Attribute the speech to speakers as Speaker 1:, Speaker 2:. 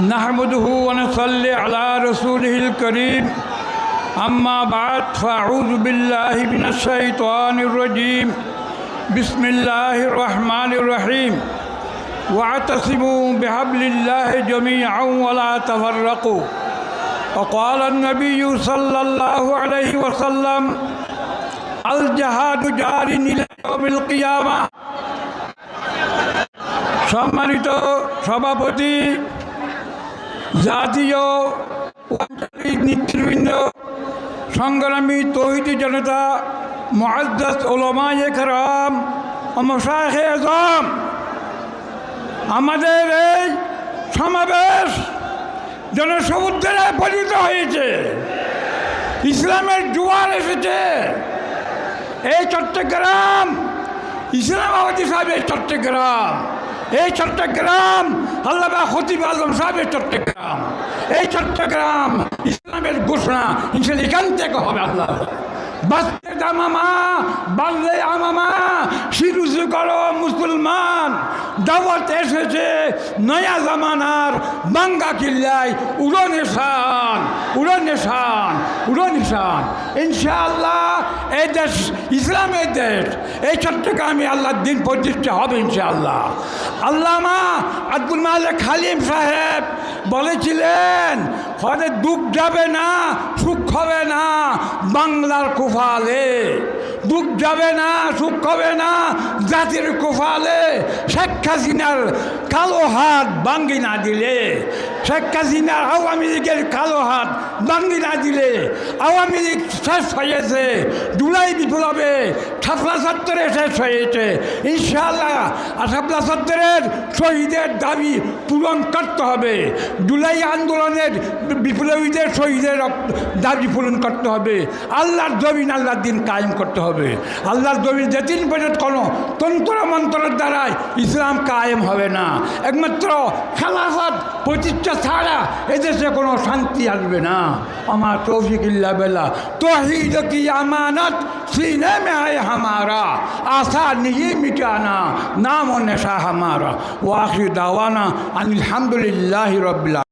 Speaker 1: نحمده ونصلي على رسوله الكريم أما بعد فأعوذ بالله من الشيطان الرجيم بسم الله الرحمن الرحيم واعتصموا بحبل الله جميعا ولا تفرقوا وقال النبي صلى الله عليه وسلم الجهاد جار إلى يوم القيامة সম্মানিত সভাপতি জাতীয় আঞ্চলিক নেতৃবৃন্দ, সংগ্রামী তহিদি জনতা, মহাদ্দাস ওলমায়ে কেরাম মশাহে আজম। আমাদের এই সমাবেশ জনসমুদ্রে পরিণত হয়েছে। ইসলামের জোয়ার এসেছে। এই চট্টগ্রাম ইসলামাবাদী সাহেবের চট্টগ্রাম। এই চট্টগ্রাম আল্লাহ খতিব আলম সাহেবের চট্টগ্রাম। এই চট্টগ্রাম ইসলামের ঘোষণা ইসলাম এখান থেকে হবে আল্লাহ। বাঁচতে দামামা বাড়লে আমামা, শিরুজু করো মুসলমান। দাওয়াত এসেছে, নয়া জামানার বাঙ্গা কিল্লায় উড়ো নিশান উড়ো নিশান উড়ো নিশান ইনশাআল্লাহ, এই দেশ, ইসলামের দেশ, এই চট্টগ্রামে আল্লাহর দিন প্রতিষ্ঠা হবে ইনশাআল্লাহ। আল্লামা আব্দুল মালিক খালিম সাহেব বলেছিলেন হরে দুঃখ যাবে না, সুখ হবে না, বাংলার কুফালে। দুঃখ যাবে না, সুখ হবে না। জাতির কোফালে শেখ হাসিনার কালো হাত বাঙ্গি না দিলে। শেখ হাসিনার আওয়ামী লীগের কালো হাত বাঙ্গি না দিলে। আওয়ামী লীগ শেষ হয়েছে জুলাই বিপ্লবে সাতলা সত্তরে শেষ হয়েছে। ইনশাআল্লাহ আঠাপ্লা সত্তরের শহীদের দাবি পূরণ করতে হবে। জুলাই আন্দোলনের বিপ্লবীদের শহীদের দাবি পূরণ করতে হবে। আল্লাহর জমিন আল্লাহ দিন কায়েম করতে হবে। আল্লাহর জমিন যেদিন পর্যন্ত কোনো তন্ত্র মন্ত্রের দ্বারাই ইসলাম কায়েম হবে না। একমাত্র খেলাফত প্রতিষ্ঠা ছাড়া এদেশে কোনো শান্তি আসবে না। আমার তৌফিক ইল্লা বেলা তহিদ কি আমানত? सीने में है हमारा आशा नहीं मिटाना नाम और नशा हमारा वो आखिर दावाना अनिलहमदिल्ला रबिल्ला